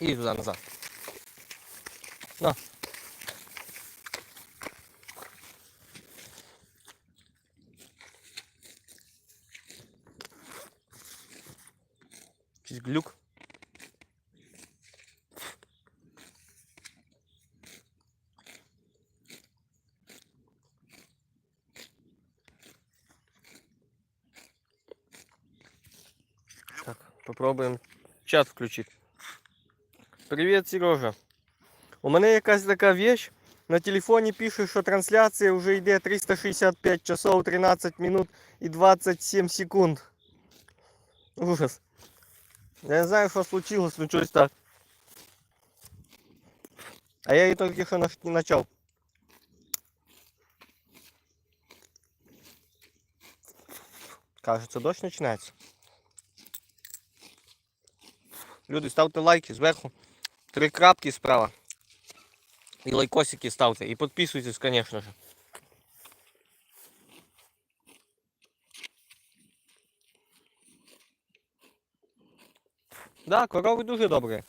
І. І туди назад. На. Якийсь глюк. Так, попробуємо чат включити. Привіт, Сережа. У мене якась така вещь. На телефоні пише, що трансляція вже йде 365 часов, 13 минут і 27 секунд. Ужас. Я не знаю, що случилось, ну щось так. А я її тільки що наш- не почав. Кажется, дощ починається. Люди, ставте лайки зверху. Три крапки справа. І лайкосики ставте. І підписуйтесь, конечно же. Да, корови дуже добрі.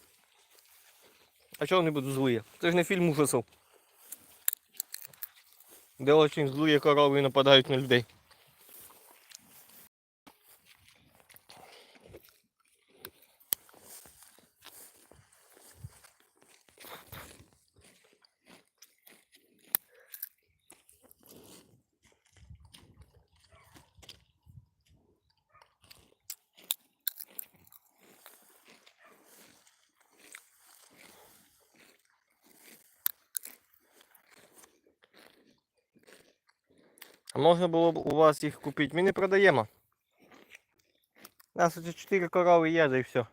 А чого вони будуть злі? Це ж не фільм ужасів. Де очень злі корови нападають на людей. можна було б у вас їх купити? Ми не продаємо. У нас оці 4 корови є, да і все.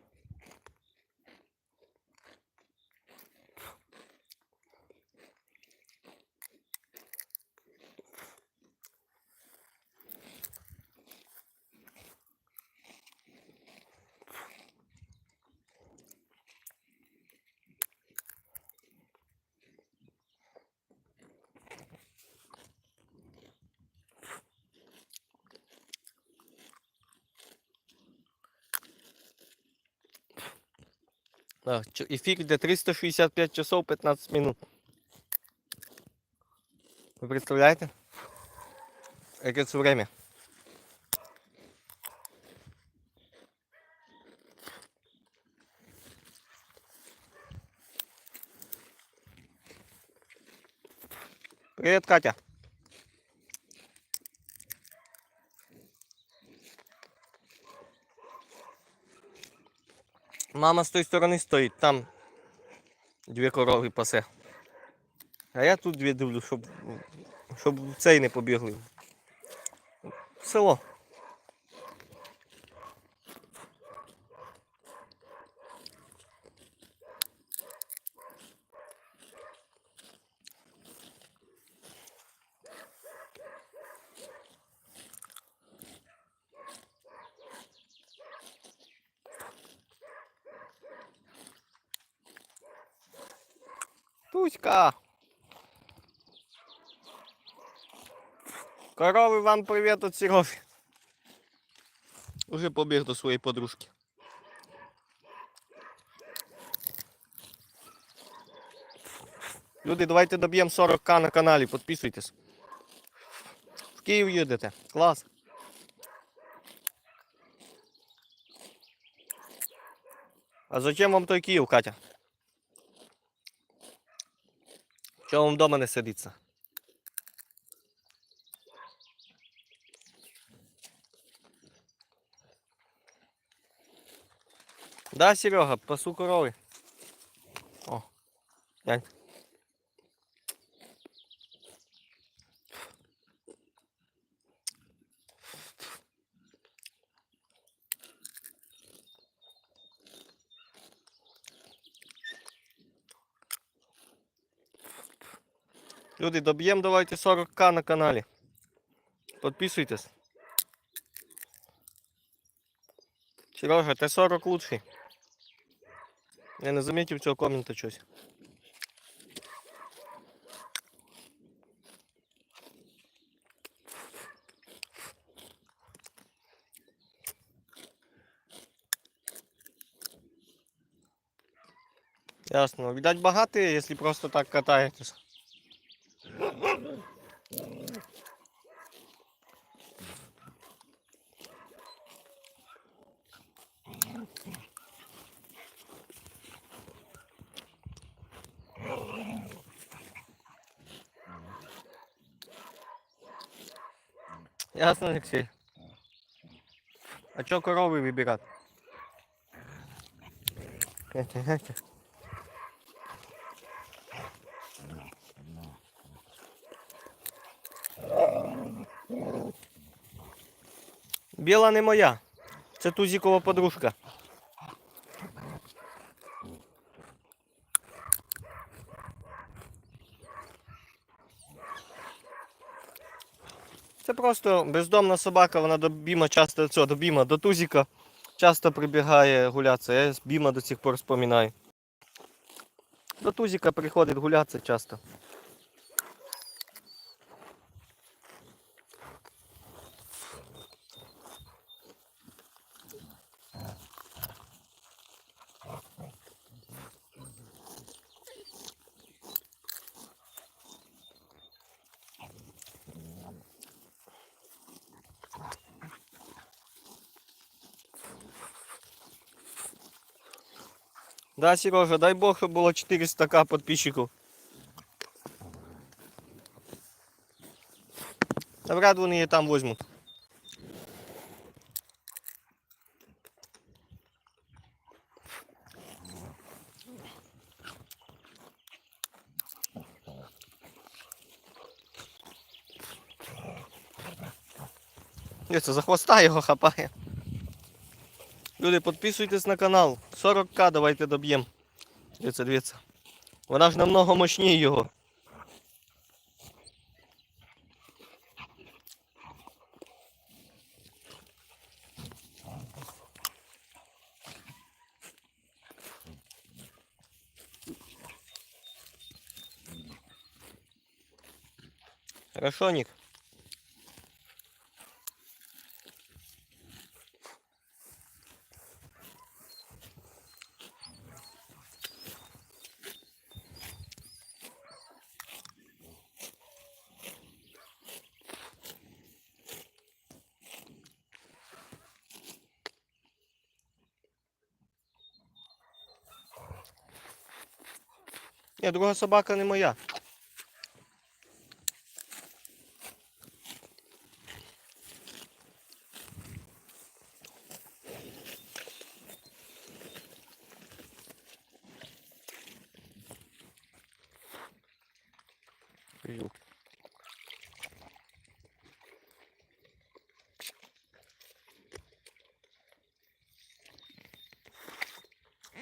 Так, ч- ефір йде 365 часов 15 минут. Ви представляєте? Яке це время? Привіт, Катя. Мама з тої сторони стоїть, там дві корови пасе. А я тут дві дивлю, щоб, щоб цей не побігли. Село. Туська. Корови вам привіт від Сережі. Уже побіг до своєї подружки. Люди, давайте доб'ємо 40к на каналі, підписуйтесь. В Київ їдете. Клас. А зачем вам той Київ, Катя? Чого вам вдома не сидиться? Да, Серега, пасу корови. О, глянь. Люди, доб'ємо давайте 40к на каналі. Підписуйтесь. Сережа, ти 40 лучший. Я не замітив цього комента щось. Ясно. Видать, богатые, если просто так катаетесь. Ясно, Алексей. А чё коровы выбирать? Біла не моя. Це тузікова подружка. Просто бездомна собака, вона до Біма часто цього, до Біма, до Тузіка часто прибігає гулятися. Я Біма до сих пор вспоминаю. До Тузіка приходить гулятися часто. Да, Сережа, дай Бог, щоб було 400к підписчиків. Навряд вони її там візьмуть. Ні, Це за хвоста його хапає. Люди, підписуйтесь на канал. 40к давайте доб'ємо. Дивіться, дивіться. Вона ж намного мощніше його. Хорошо, Ник? Ні, друга собака не моя.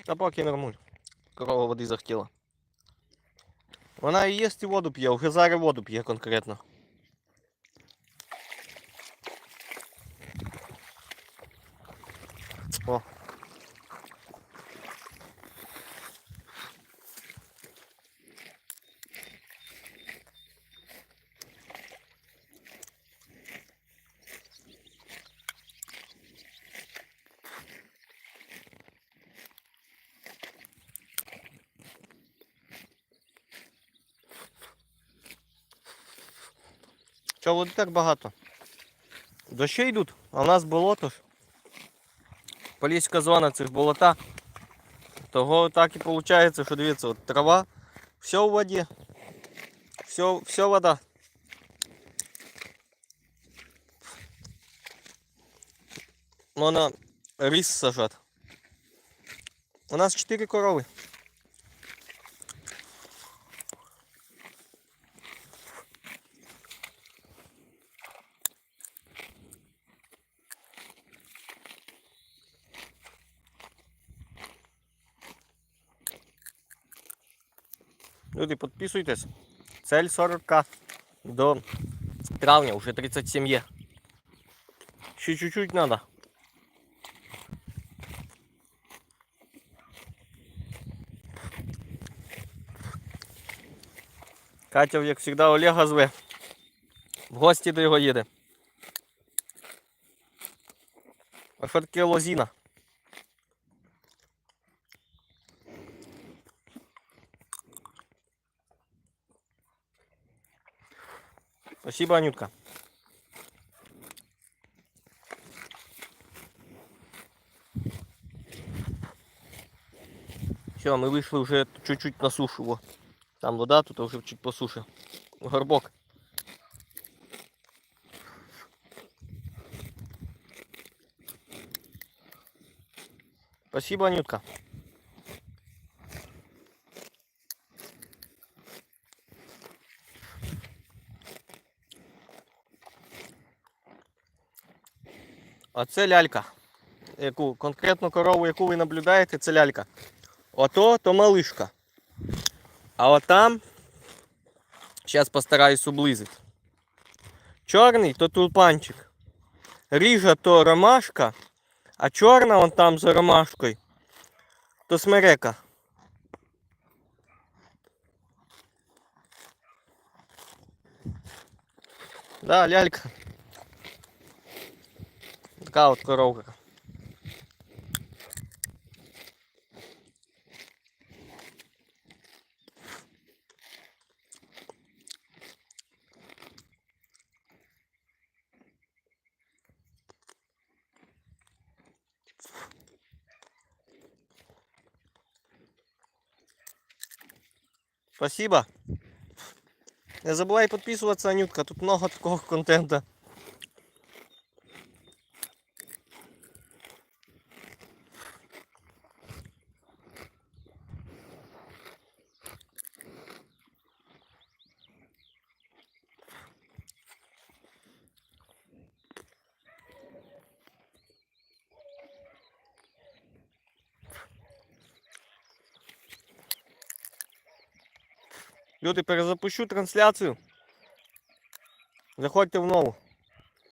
Та поки нормуль. Корова води захотіла. Вона і їсть і воду п'є, вже зараз воду п'є конкретно. Чого води так багато? Дощі йдуть, а в нас болото ж. Поліська зона це ж болота. Того так і виходить, що дивіться, от трава, все в воді. Все, все вода. Можна рис сажати. У нас 4 корови. Люди, підписуйтесь. Цель 40к. До травня уже 37 є. Ще чуть-чуть надо. Катя, як завжди, Олега зве. В гості до його їде. Таке лозіна? Спасибо, Анютка. Все, мы вышли уже чуть-чуть на сушу. Во. Там вода, тут уже чуть по суше. Горбок. Спасибо, Анютка. А це лялька. Яку конкретну корову, яку ви наблюдаєте, це лялька. Ото то малишка. А отам, зараз постараюсь облизити. Чорний то тулпанчик. Ріжа то ромашка, а чорна вон там за ромашкою, то смерека. Да, лялька. Така от коровка. Спасибо. Не забывай подписываться, Анютка. Тут много такого контента. Люди, перезапущу трансляцію. Заходьте в нову.